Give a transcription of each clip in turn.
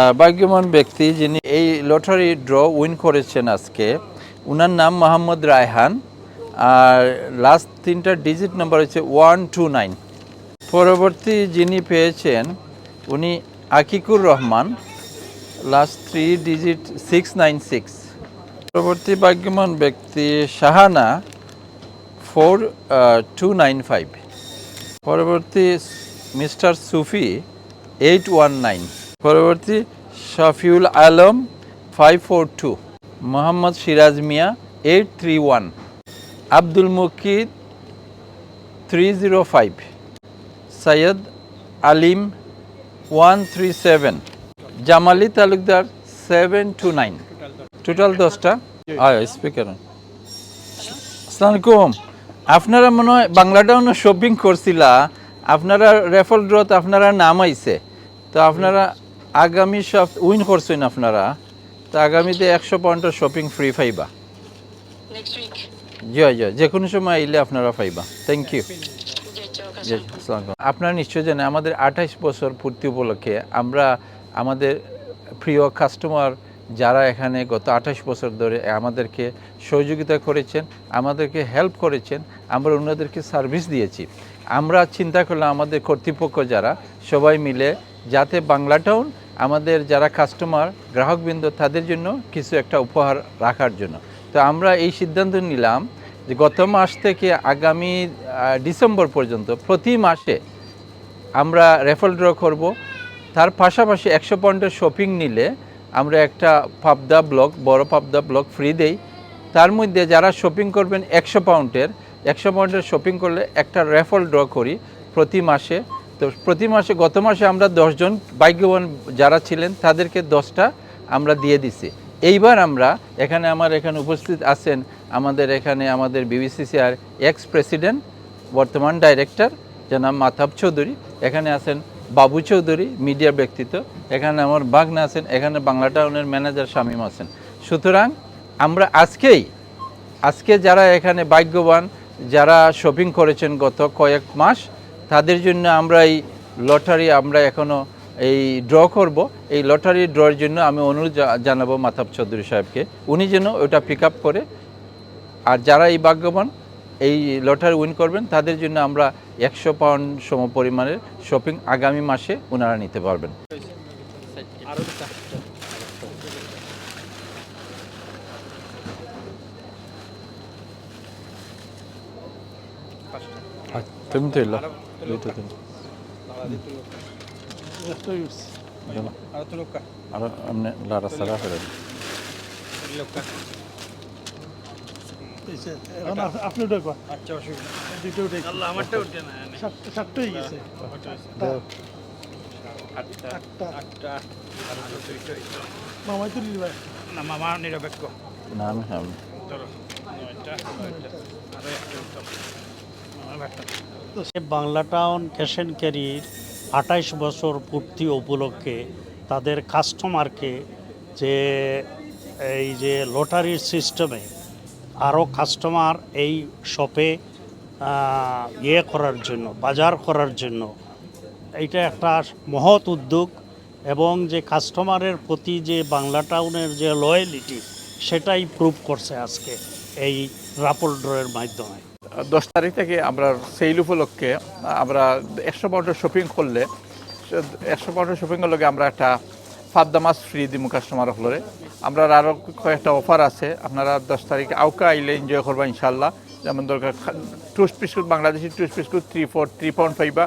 আহ, ভাগ্যবান ব্যক্তি যিনি এই লটারি ড্র উইন করেছেন আজকে ওনার নাম মোহাম্মদ রায়হান আর লাস্ট তিনটা ডিজিট নাম্বার হচ্ছে ওয়ান টু নাইন পরবর্তী যিনি পেয়েছেন উনি Akikur Rahman last three digit six nine six পরবর্তী ভাগ্যবান ব্যক্তি Shahana four two nine five পরবর্তী mister Sufi eight one nine পরবর্তী Shafiul Alam five four two Mohammad Siraj Mia eight three one Abdul Mukid three zero five Syed Alim one three seven Jamali Talukdar seven two nine total দশটা। আয় speaker আসসালামাইকুম আপনারা মনে হয় বাংলাটাউন shopping করছিলা, আপনারা raffle ড্রত আপনারা নাম আইছে। তো আপনারা আগামী সব উইন করছেন আপনারা তো আগামীতে একশো পয়েন্টের শপিং ফ্রি পাইবা. জয় জয় যে কোনো সময় আইলে আপনারা পাইবা। Thank you ji. আপনারা নিশ্চয় জানেন আমাদের আঠাইশ বছর পূর্তি উপলক্ষে আমরা আমাদের প্রিয় কাস্টমার যারা এখানে গত আঠাশ বছর ধরে আমাদেরকে সহযোগিতা করেছেন আমাদেরকে হেল্প করেছেন আমরা ওনাদেরকে সার্ভিস দিয়েছি। আমরা চিন্তা করলাম আমাদের কর্তৃপক্ষ যারা সবাই মিলে যাতে বাংলা টাউন আমাদের যারা কাস্টমার গ্রাহকবৃন্দ, তাদের জন্য কিছু একটা উপহার রাখার জন্য। তো আমরা এই সিদ্ধান্ত নিলাম যে গত মাস থেকে আগামী ডিসেম্বর পর্যন্ত প্রতি মাসে আমরা রেফাল ড্র করব। তার পাশাপাশি একশো পয়েন্টের শপিং নিলে আমরা একটা পাবদা ব্লক বড় পাবদা ব্লক ফ্রি দেই। তার মধ্যে যারা শপিং করবেন একশো পাউন্ডের একশো পাউন্ডের শপিং করলে একটা রেফাল ড্র করি প্রতি মাসে। তো প্রতি মাসে, গত মাসে আমরা দশজন ভাগ্যবান যারা ছিলেন, তাদেরকে দশটা আমরা দিয়ে দিছি। এইবার আমরা, এখানে আমার এখানে উপস্থিত আছেন আমাদের এখানে আমাদের বিবিসিসিআর এক্স প্রেসিডেন্ট বর্তমান ডাইরেক্টর জনাব মাথাব চৌধুরী। এখানে আছেন বাবু চৌধুরী মিডিয়া ব্যক্তিত্ব। এখানে আমার বাগনা আছেন, এখানে বাংলা টাউনের ম্যানেজার শামীম আছেন। সুতরাং আমরা আজকেই, আজকে যারা এখানে ভাগ্যবান, যারা শপিং করেছেন গত কয়েক মাস তাদের জন্য আমরা এই লটারি, আমরা এখনও এই ড্র করব। এই লটারি ড্রর জন্য আমি অনুরোধ জানাব মাথাব চৌধুরী সাহেবকে। উনি যেন ওটা পিক করে। আর যারা এই ভাগ্যবান, এই লটারি উইন করবেন, তাদের জন্য আমরা একশো পাউন্ড সম পরিমাণের শপিং আগামী মাসে ওনারা নিতে পারবেন। তো তুমি আর এমনি লারা সারা ফেলেন এখন আপ- আপনি ওটা কর দুটো উঠে সাতটা সাতটা হয়ে গেছে আটটা মামাই তুলি ভাই না মামা নিরপেক্ষ না আমি আমি বাংলা টাউন ক্যাশ অ্যান্ড ক্যারির আঠাইশ বছর পূর্তি উপলক্ষে তাদের কাস্টমারকে যে এই যে লটারির সিস্টেমে আরও কাস্টমার এই শপে ইয়ে করার জন্য, বাজার করার জন্য, এইটা একটা মহৎ উদ্যোগ এবং যে কাস্টমারের প্রতি যে বাংলা টাউনের যে লয়ালিটি সেটাই প্রুভ করছে আজকে এই রাপল ড্রয়ের মাধ্যমে। দশ তারিখ থেকে আমরা সেল উপলক্ষে আমরা একশো পাউন্ডের শপিং করলে, একশো পাউন্ডের শপিং করলে আমরা একটা ফাদ্দা মাছ ফ্রি দিব কাস্টমার হলরে। আমরা আরও কয়েকটা অফার আছে। আপনারা দশ তারিখে আউকা আইলে এনজয় করবা ইনশাল্লাহ যেমন দরকার toast biscuit Bangladeshi toast biscuit three four three pound পাইবা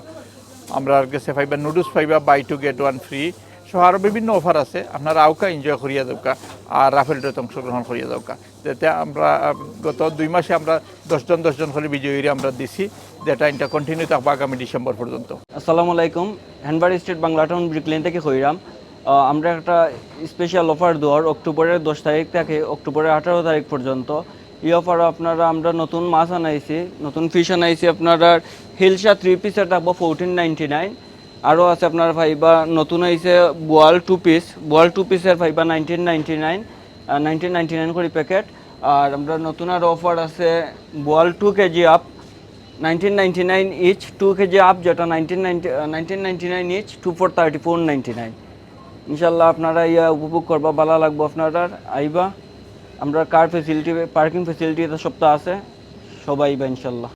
আমরা গেছে পাইবা নুডলস পাইবা buy two get one free so আরও বিভিন্ন অফার আছে। আপনারা আউকা এনজয় করিয়া দৌকা আর রাফেল ড্রতে অংশগ্রহণ করিয়া দৌকা যাতে আমরা গত দুই মাসে আমরা দশজন দশজন করে বিজয়ীরা আমরা দিছি। যেটা এটা কন্টিনিউ থাকব আগামী ডিসেম্বর পর্যন্ত। আসসালামু আলাইকুম। Hanbury Street Banglatown, Brick Lane থেকে হইরাম আমরা একটা স্পেশাল অফার দেওয়ার অক্টোবরের দশ তারিখ থেকে অক্টোবরের আঠারো তারিখ পর্যন্ত। এই অফার আপনারা, আমরা নতুন মাছ আনাইছি, নতুন ফিশ আনাইছি আপনারা হিলসা থ্রি পিসের থাকব ফোরটিন নাইনটি নাইন আরও আছে আপনার ভাইবা নতুন আইছে বোয়াল টু পিস বোয়াল টু পিসের viva nineteen ninety nine nineteen ninety nine করে প্যাকেট আর আমরা নতুন আরও অফার আছে বোয়াল two KG up 1999 each 2 kg up, যেটা 1990 1999 each 2 for 34.99 ইনশাল্লাহ আপনারা ইয়া উপভোগ করবা, ভালো লাগবো আপনারা আইবা, আমরা কার ফেসিলিটি পার্কিং ফেসিলিটি সপ্তাহ আছে। সবাই আইবা ইনশাল্লাহ